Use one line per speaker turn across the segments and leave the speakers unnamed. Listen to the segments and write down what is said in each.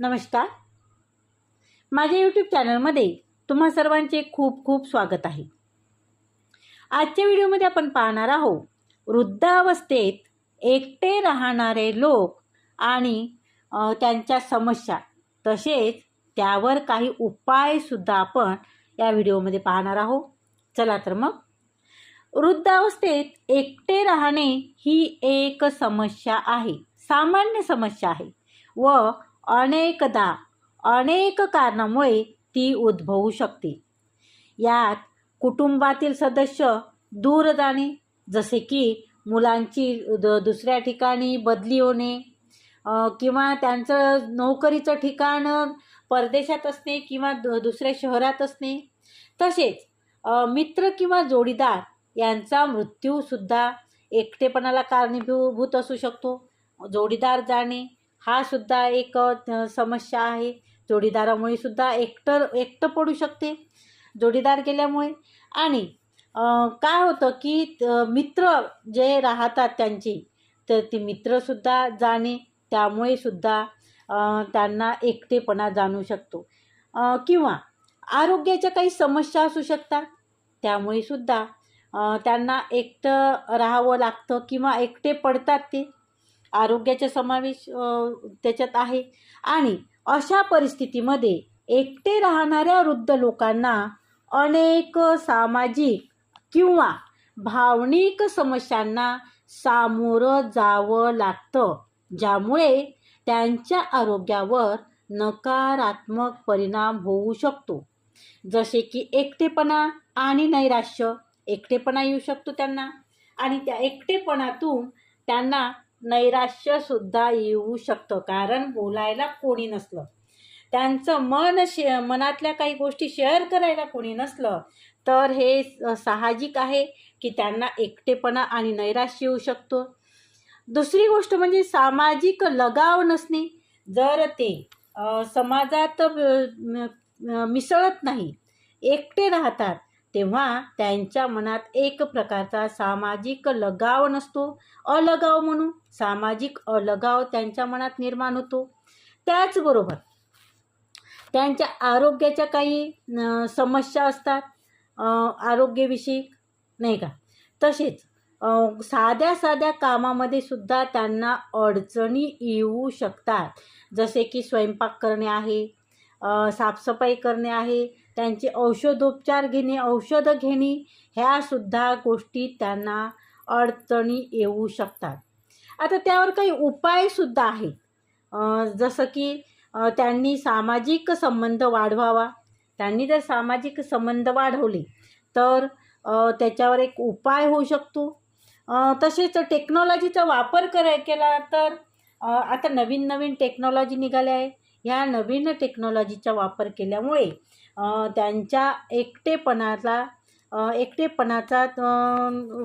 नमस्कार. माझ्या यूट्यूब चॅनलमध्ये तुम्हा सर्वांचे खूप खूप स्वागत आहे. आजच्या व्हिडिओमध्ये आपण पाहणार आहोत वृद्धावस्थेत एकटे राहणारे लोक आणि त्यांच्या समस्या तसेच त्यावर काही उपायसुद्धा आपण या व्हिडिओमध्ये पाहणार आहोत. चला तर मग. वृद्धावस्थेत एकटे राहणे ही एक समस्या आहे सामान्य समस्या आहे व अनेकदा अनेक कारणामुळे ती उद्भवू शकते. यात कुटुंबातील सदस्य दूर जाणे जसे की मुलांची द दुसऱ्या ठिकाणी बदली होणे किंवा त्यांचं नोकरीचं ठिकाण परदेशात असणे किंवा दु दुसऱ्या शहरात असणे. तसेच मित्र किंवा जोडीदार यांचा मृत्यूसुद्धा एकटेपणाला कारणीभूत असू शकतो. जोडीदार जाणे हा सुद्धा एक समस्या आहे. जोडीदारामुळे सुद्धा एकटं एकटं पडू शकते. जोडीदार गेल्यामुळे. आणि काय होतं की मित्र जे राहतात त्यांची तर ती मित्रसुद्धा जाणे त्यामुळे सुद्धा त्यांना एकटेपणा जाणू शकतो. किंवा आरोग्याच्या काही समस्या असू शकतात. त्यामुळे सुद्धा त्यांना एकटं राहावं लागतं किंवा एकटे पडतात ते. आरोग्याचा समावेश त्याच्यात आहे. आणि अशा परिस्थितीमध्ये एकटे राहणाऱ्या वृद्ध लोकांना अनेक सामाजिक किंवा भावनिक समस्यांना सामोरं जावं लागतं ज्यामुळे त्यांच्या आरोग्यावर नकारात्मक परिणाम होऊ शकतो. जसे की एकटेपणा आणि नैराश्य एकटेपणा येऊ शकतो त्यांना. आणि त्या एकटेपणातून त्यांना नैराश्यसुद्धा येऊ शकतं. कारण बोलायला कोणी नसलं. त्यांचं मन शे मनातल्या काही गोष्टी शेअर करायला कोणी नसलं तर हे साहजिक आहे की त्यांना एकटेपणा आणि नैराश्य येऊ शकतो. दुसरी गोष्ट म्हणजे सामाजिक लगाव नसणे. जर ते समाजात मिसळत नाही एकटे राहतात तेव्हा त्यांच्या मनात एक प्रकारचा सामाजिक लगाव नसतो. अलगाव म्हणून सामाजिक अलगाव त्यांच्या मनात निर्माण होतो. त्याचबरोबर त्यांच्या आरोग्याच्या काही समस्या असतात. आरोग्यविषयी नाही का? तसेच साध्या साध्या कामामध्ये सुद्धा त्यांना अडचणी येऊ शकतात. जसे की स्वयंपाक करणे आहे साफसफाई करणे आहे. त्यांचे औषधोपचार घेणे औषधं घेणे ह्यासुद्धा गोष्टी त्यांना अडचणी येऊ शकतात. आता त्यावर काही उपायसुद्धा आहेत. जसं की त्यांनी सामाजिक संबंध वाढवावा. त्यांनी जर सामाजिक संबंध वाढवले तर त्याच्यावर एक उपाय होऊ शकतो. तसेच टेक्नॉलॉजीचा वापर कराय केला तर आता नवीन नवीन टेक्नॉलॉजी निघाल्या आहे. ह्या नवीन टेक्नॉलॉजीचा वापर केल्यामुळे त्यांच्या एकटेपणाचा एकटेपणाचा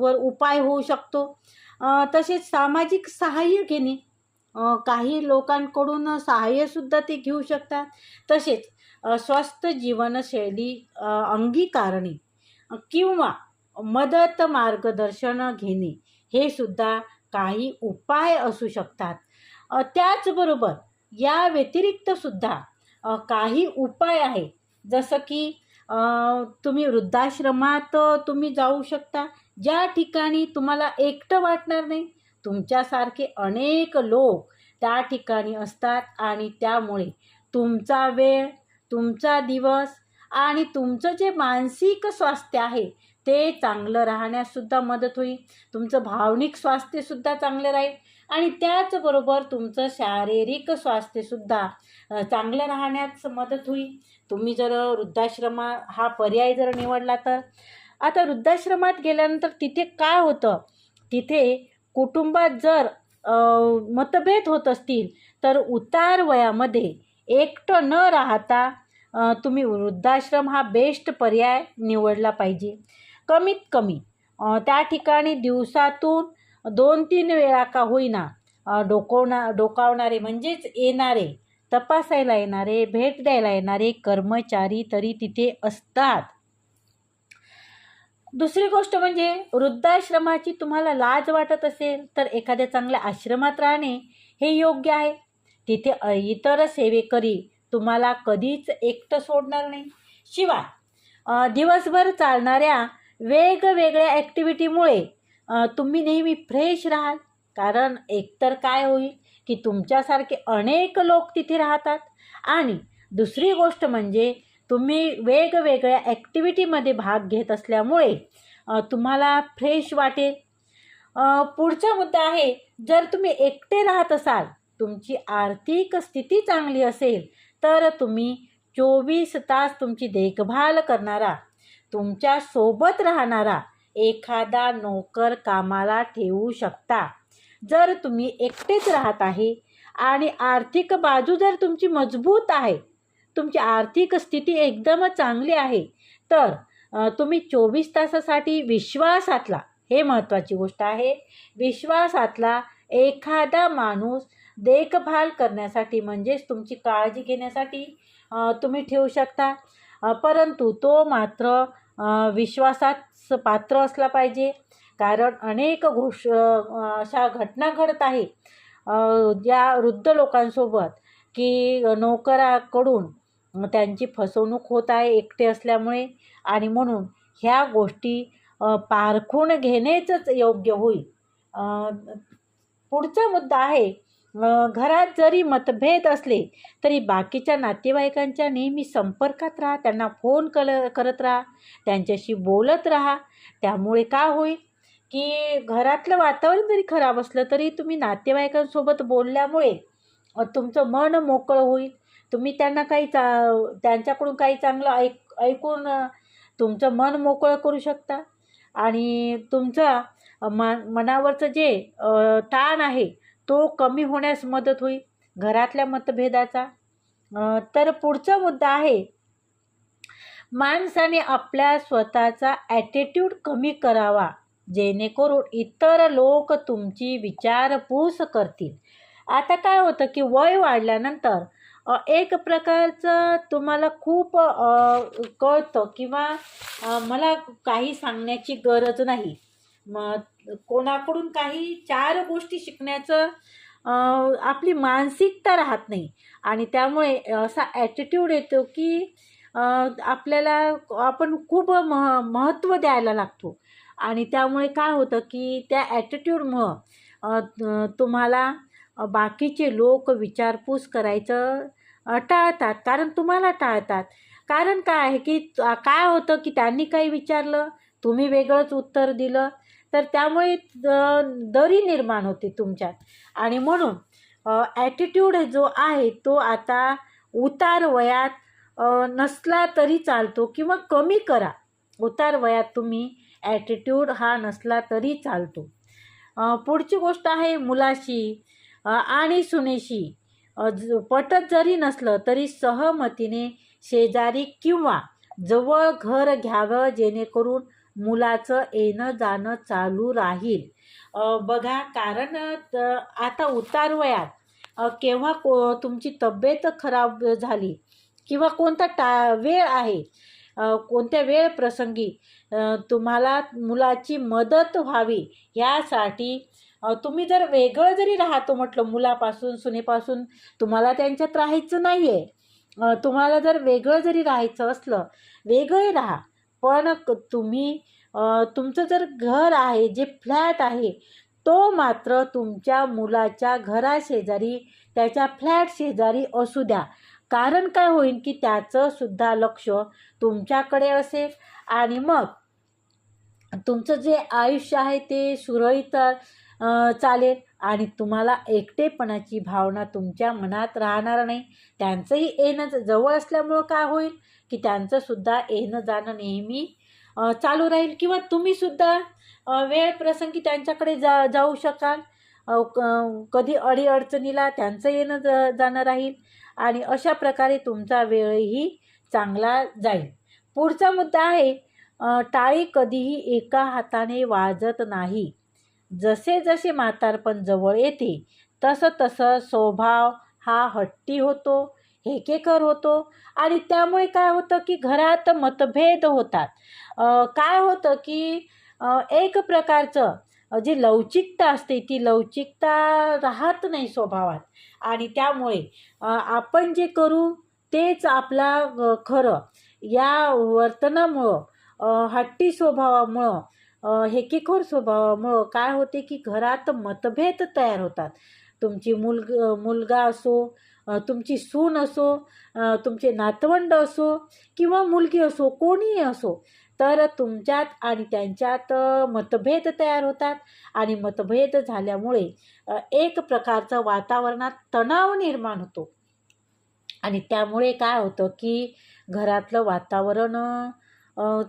वर उपाय होऊ शकतो. तसेच सामाजिक सहाय्य घेणे. काही लोकांकडून सहाय्यसुद्धा ते घेऊ शकतात. तसेच स्वस्थ जीवनशैली अंगीकारणे किंवा मदत मार्गदर्शन घेणे हे सुद्धा काही उपाय असू शकतात. त्याचबरोबर या व्यतिरिक्तसुद्धा सुद्धा काही उपाय आहे जसं की तुम्ही वृद्धाश्रमात तुम्ही जाऊ शकता. ज्या ठिकाणी तुम्हाला एकटं वाटणार नाही तुमच्यासारखे अनेक लोक त्या ठिकाणी असतात आणि त्यामुळे तुमचा वेळ तुमचा दिवस आणि तुमचं जे मानसिक स्वास्थ्य आहे ते चांगलं राहण्याससुद्धा मदत होईल. तुमचं भावनिक स्वास्थ्यसुद्धा चांगलं राहील. आणि त्याचबरोबर तुमचं शारीरिक स्वास्थ्यसुद्धा चांगलं राहण्यास मदत होईल. तुम्ही जर वृद्धाश्रमा हा पर्याय जर निवडला तर. आता वृद्धाश्रमात गेल्यानंतर तिथे काय होतं? तिथे कुटुंबात जर मतभेद होत असतील तर उतार वयामध्ये एकटं न राहता तुम्ही वृद्धाश्रम हा बेस्ट पर्याय निवडला पाहिजे. कमीत कमी त्या ठिकाणी दिवसातून दोन तीन वेळा का होईना डोकवणा डोकावणारे म्हणजेच येणारे तपासायला येणारे भेट द्यायला येणारे कर्मचारी तरी तिथे असतात. दुसरी गोष्ट म्हणजे वृद्धाश्रमाची तुम्हाला लाज वाटत असेल तर एखाद्या चांगल्या आश्रमात राहणे हे योग्य आहे. तिथे इतर सेवेकरी तुम्हाला कधीच एकटं सोडणार नाही. शिवाय दिवसभर चालणाऱ्या वेगवेगळ्या ॲक्टिव्हिटीमुळे तुम्ही नेहमी फ्रेश राहाल. कारण एकतर काय होईल की तुमच्यासारखे अनेक लोक तिथे राहतात. आणि दुसरी गोष्ट म्हणजे तुम्ही वेगवेगळ्या ॲक्टिव्हिटीमध्ये भाग घेत असल्यामुळे तुम्हाला फ्रेश वाटेल. पुढचा मुद्दा आहे जर तुम्ही एकटे राहत असाल तुमची आर्थिक स्थिती चांगली असेल तर तुम्ही चोवीस तास तुमची देखभाल करणारा तुमच्यासोबत राहणारा एखादा नोकर कामाला ठेवू शकता. जर तुम्ही एकटेच राहत आहे आणि आर्थिक बाजू जर तुमची मजबूत आहे तुमची आर्थिक स्थिती एकदम चांगली आहे तर तुम्ही चोवीस तासासाठी विश्वासातला हे महत्त्वाची गोष्ट आहे. विश्वासातला एखादा माणूस देखभाल करण्यासाठी म्हणजेच तुमची काळजी घेण्यासाठी तुम्ही ठेवू शकता. परंतु तो मात्र विश्वासात पात्र असला पाहिजे. कारण अनेक घोष अशा घटना घडत आहे ज्या वृद्ध लोकांसोबत की नोकराकडून त्यांची फसवणूक होत आहे एकटे असल्यामुळे. आणि म्हणून ह्या गोष्टी पारखून घेणेच योग्य होईल. पुढचा मुद्दा आहे घरात जरी मतभेद असले तरी बाकीच्या नातेवाईकांच्या नेहमी संपर्कात राहा त्यांना फोन कल करत राहा त्यांच्याशी बोलत राहा. त्यामुळे का होईल? की घरातलं वातावरण जरी खराब असलं तरी तुम्ही नातेवाईकांसोबत बोलल्यामुळे तुमचं मन मोकळं होईल. तुम्ही त्यांना काही चा त्यांच्याकडून काही चांगलं ऐक ऐकून तुमचं मन मोकळं करू शकता. आणि तुमचा मन मनावरचं जे ताण आहे तो कमी होण्यास मदत होईल घरातल्या मतभेदाचा. तर पुढचा मुद्दा आहे माणसाने आपल्या स्वतःचा ॲटिट्यूड कमी करावा जेणेकरून इतर लोक तुमची विचारपूस करतील. आता काय होतं की वय वाढल्यानंतर एक प्रकारचं तुम्हाला खूप कळतं किंवा मला काही सांगण्याची गरज नाही. मग कोणाकडून काही चार गोष्टी शिकण्याचं आपली मानसिकता राहत नाही. आणि त्यामुळे असा ॲटिट्यूड येतो की आपल्याला आपण खूप मह महत्त्व द्यायला लागतो. आणि त्यामुळे काय होतं की त्या ॲटिट्यूडमुळं तुम्हाला बाकीचे लोक विचारपूस करायचं टाळतात. कारण तुम्हाला टाळतात. कारण काय आहे की काय होतं की त्यांनी काही विचारलं तुम्ही वेगळंच उत्तर दिलं तर त्यामुळे दरी निर्माण होते तुमच्यात. आणि म्हणून ॲटिट्यूड जो आहे तो आता उतार वयात नसला तरी चालतो किंवा कमी करा. उतार वयात तुम्ही ॲटिट्यूड हा नसला तरी चालतो. पुढची गोष्ट आहे मुलाशी आणि सुनेशी. पटत जरी नसलं तरी सहमतीने शेजारी किंवा जवळ घर घ्यावं जेणेकरून मुलाचं येणं जाणं चालू राहील. बघा कारण आता उतार वयात केव्हा को तुमची तब्येत खराब झाली किंवा कोणता टा वेळ आहे कोणत्या वेळ प्रसंगी तुम्हाला मुलाची मदत व्हावी यासाठी तुम्ही जर वेगळं जरी राहतो म्हटलं मुलापासून सुनेपासून तुम्हाला त्यांच्यात राहायचं नाही आहे तुम्हाला जर वेगळं जरी राहायचं असलं वेगळे राहा. पण तुम्ही तुमचं जर घर आहे जे फ्लॅट आहे तो मात्र तुमच्या मुलाच्या घराशेजारी त्याच्या फ्लॅट शेजारी असू द्या. कारण काय होईल की त्याचं सुद्धा लक्ष तुमच्याकडे असेल. आणि मग तुमचं जे आयुष्य आहे ते सुरळीत चालेल. आणि तुम्हाला एकटेपणाची भावना तुमच्या मनात राहणार नाही. त्यांचंही येणं जवळ असल्यामुळं काय होईल? की त्यांचंसुद्धा येणं जाणं नेहमी चालू राहील किंवा तुम्हीसुद्धा वेळ प्रसंगी त्यांच्याकडे जा जाऊ शकाल. क- कधी अडीअडचणीला त्यांचं येणं ज जाणं राहील आणि अशा प्रकारे तुमचा वेळही चांगला जाईल. पुढचा मुद्दा आहे टाळी कधीही एका हाताने वाजत नाही. जसे जसे म्हातारपण जवळ येते तसं तसं स्वभाव हा हट्टी होतो. हेकेकर होतो. आणि त्यामुळे काय होतं की घरात मतभेद होतात. काय होतं की एक प्रकारचं जी लवचिकता असते ती लवचिकता राहत नाही स्वभावात. आणि त्यामुळे आपण जे करू तेच आपला खरं. या वर्तनामुळं हट्टी स्वभावामुळं हेकेखोर स्वभावामुळं काय होते की घरात मतभेद तयार होतात. तुमची मुलग मुलगा असो तुमची सून असो तुमचे नातवंड असो किंवा मुलगी असो कोणीही असो तर तुमच्यात आणि त्यांच्यात मतभेद तयार होतात. आणि मतभेद झाल्यामुळे एक प्रकारचं वातावरणात तणाव निर्माण होतो. आणि त्यामुळे काय होतं की घरातलं वातावरण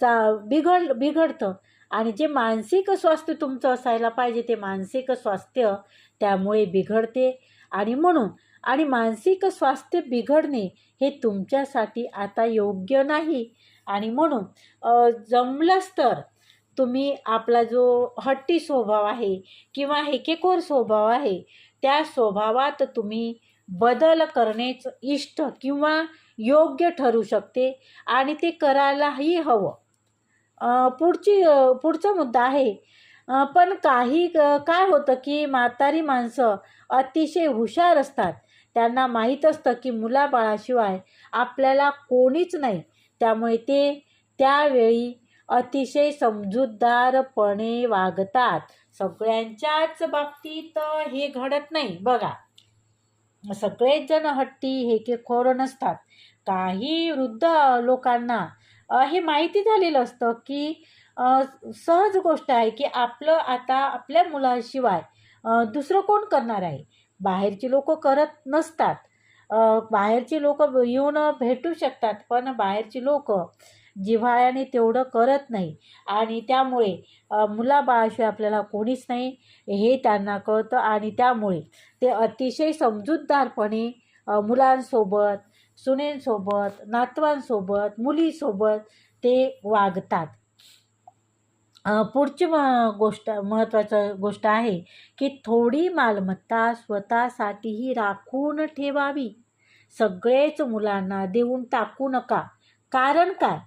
चा बिघड बिघडतं. आणि जे मानसिक स्वास्थ्य तुमचं असायला पाहिजे ते मानसिक स्वास्थ्य त्यामुळे बिघडते. आणि म्हणून आणि मानसिक स्वास्थ्य बिघडणे हे तुमच्यासाठी आता योग्य नाही. आणि म्हणून जमलंच तर तुम्ही आपला जो हट्टी स्वभाव आहे किंवा हेकेकोर स्वभाव आहे त्या स्वभावात तुम्ही बदल करणेच इष्ट किंवा योग्य ठरू शकते आणि ते करायलाही हवं. पुढची पुढचा मुद्दा आहे. पण काही काय होतं की म्हातारी माणसं अतिशय हुशार असतात. त्यांना माहीत असतं की मुलाबाळाशिवाय आपल्याला कोणीच नाही. त्यामुळे ते त्यावेळी अतिशय समजूतदारपणे वागतात. सगळ्यांच्याच बाबतीत हे घडत नाही बघा. सगळेच जण हट्टी खोर नसतात. काही वृद्ध लोकांना हे माहिती झालेलं असतं की सहज गोष्ट आहे की आपलं आता आपल्या मुलाशिवाय दुसरं कोण करणार आहे? बाहेरची लोक करत नसतात. बाहेरची लोक येऊन भेटू शकतात पण बाहेरची लोक जिव्हाळ्याने तेवढं करत नाही. आणि त्यामुळे मुलाबाळाशिवाय आपल्याला कोणीच नाही हे त्यांना कळतं. आणि त्यामुळे ते अतिशय समजूतदारपणे मुलांसोबत सुनेंसोबत नातवांसोबत मुलीसोबत ते वागतात. पुढची म गोष्ट महत्त्वाचं गोष्ट आहे की थोडी मालमत्ता स्वतःसाठीही राखून ठेवावी. सगळेच मुलांना देऊन टाकू नका. कारण काय?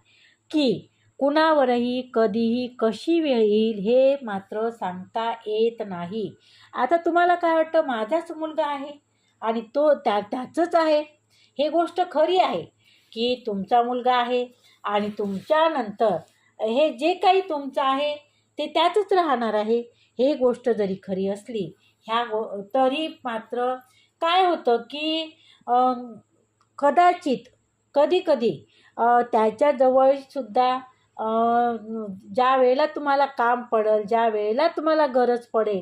की कुणावरही कधीही कशी वेळ येईल हे मात्र सांगता येत नाही. आता तुम्हाला काय वाटतं? माझाच मुलगा आहे आणि तो त्या त्याचंच आहे. हे गोष्ट खरी आहे की तुमचा मुलगा आहे आणि तुमच्यानंतर हे जे काही तुमचं आहे ते त्यातच राहणार आहे. हे गोष्ट जरी खरी असली ह्या गो तरी मात्र काय होतं की कदाचित कधीकधी त्याच्याजवळसुद्धा ज्या वेळेला तुम्हाला काम पडेल ज्या वेळेला तुम्हाला गरज पडेल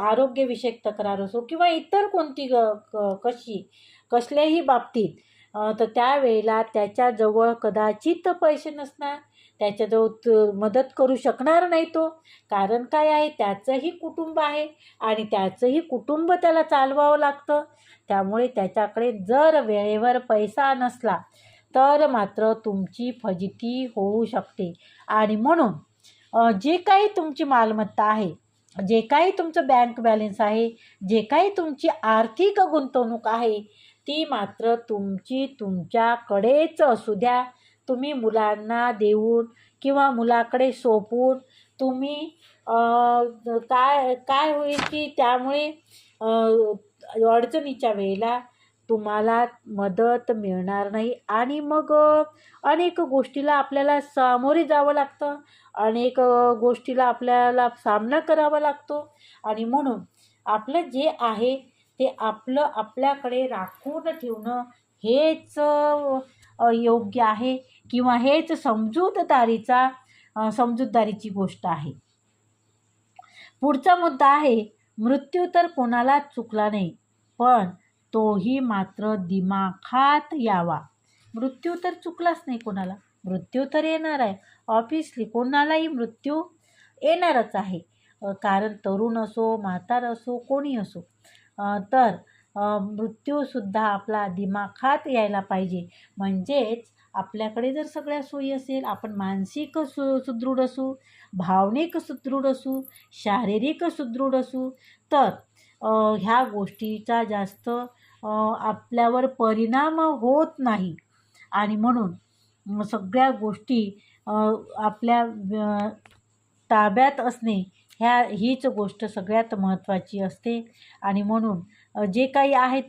आरोग्यविषयक तक्रार असो किंवा इतर कोणती ग क कशी कसल्याही बाबतीत तर त्यावेळेला त्याच्याजवळ कदाचित पैसे नसणार. त्याच्याजवळ मदत करू शकणार नाही तो. कारण काय आहे त्याचंही कुटुंब आहे आणि त्याचंही कुटुंब त्याला चालवावं लागतं. त्यामुळे त्याच्याकडे जर वेळेवर पैसा नसला तर मात्र तुमची फजिती होऊ शकते. आणि म्हणून जे काही तुमची मालमत्ता आहे जे काही तुमचं बँक बॅलन्स आहे जे काही तुमची आर्थिक गुंतवणूक आहे ती मात्र तुमची तुमच्याकडेच असू द्या. तुम्ही मुलांना देऊन किंवा मुलाकडे सोपून तुम्ही काय काय होईल की त्यामुळे अडचणीच्या वेळेला तुम्हाला मदत मिळणार नाही. आणि मग अनेक गोष्टीला आपल्याला सामोरे जावं लागतं. अनेक गोष्टीला आपल्याला सामना करावा लागतो. आणि म्हणून आपलं जे आहे ते आपलं आपल्याकडे राखून ठेवणं हेच योग्य आहे किंवा हेच समजूतदारीचा समजूतदारीची गोष्ट आहे. पुढचा मुद्दा आहे मृत्यू तर कोणालाच चुकला नाही पण तोही मात्र दिमाखात यावा. मृत्यू तर चुकलाच नाही कोणाला. मृत्यू तर येणार आहे. ऑफिसली कोणालाही मृत्यू येणारच आहे. कारण तरुण असो म्हातार असो कोणी असो. तर मृत्यूसुद्धा आपला दिमाखात यायला पाहिजे. म्हणजेच आपल्याकडे जर सगळ्या सोयी असेल आपण मानसिक सु सुदृढ असू भावनिक सुदृढ असू शारीरिक सुदृढ असू तर ह्या गोष्टीचा जास्त आपल्यावर परिणाम होत नाही. आणि म्हणून सगळ्या गोष्टी आपल्या ताब्यात असणे ह्या हीच गोष्ट सगळ्यात महत्त्वाची असते. आणि म्हणून जे काही आहे